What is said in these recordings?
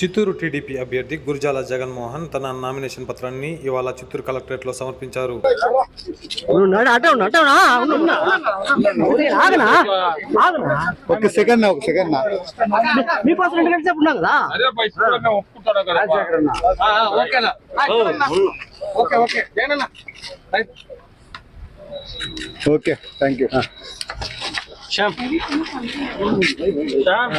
Chittoor TDP అభ్యర్థి గురజాల జగన్మోహన్ తన nomination పత్రాన్ని ఇవాళ చిత్తూరు సమర్పించారు. ఆగనా? ఆగనా? ఒక సెకండ్ ఒక సెకండ్. మీ- మీకోసం రెండు గంటల సేపు ఉన్నా కదా? అదే పై చూడమే ఒప్పుకుంటాడు కదా. ఆ, ఆ, ఓకేనా? Okay okay. Jagananna right. Okay thank you Shyam Shyam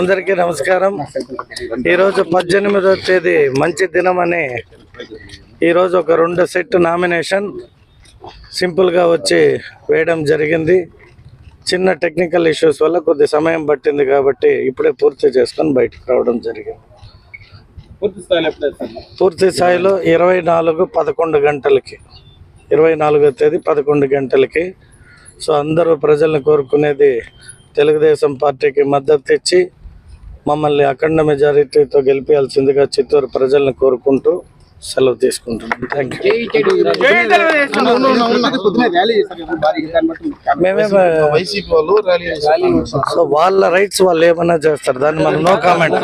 అందరికీ నమస్కారం. ఈరోజు పద్దెనిమిదో తేదీ మంచి దినం అని ఈరోజు ఒక రెండు సెట్ నామినేషన్. సింపుల్గా వచ్చి వేయడం జరిగింది. చిన్న టెక్నికల్ ఇష్యూస్ వల్ల కొద్ది సమయం పట్టింది కాబట్టి ఇప్పుడే పూర్తి చేసుకొని బయటకు రావడం జరిగింది. పూర్తి స్థాయిలో ఎప్పుడైతే పూర్తి స్థాయిలో ఇరవై నాలుగు పదకొండు గంటలకి ఇరవై నాలుగో తేదీ పదకొండు గంటలకి. సో అందరూ ప్రజల్ని కోరుకునేది తెలుగుదేశం పార్టీకి మద్దతు ఇచ్చి మమ్మల్ని అఖండ మెజారిటీతో గెలిపించాల్సిందిగా చిత్తూరు ప్రజల్ని కోరుకుంటూ సెలవు తీసుకుంటున్నాం థ్యాంక్ యూ మేమే వైసీపీ వాళ్ళు సో వాళ్ళ రైట్స్ వాళ్ళు ఏమైనా చేస్తారు? దాన్ని మనం నో కామెంట్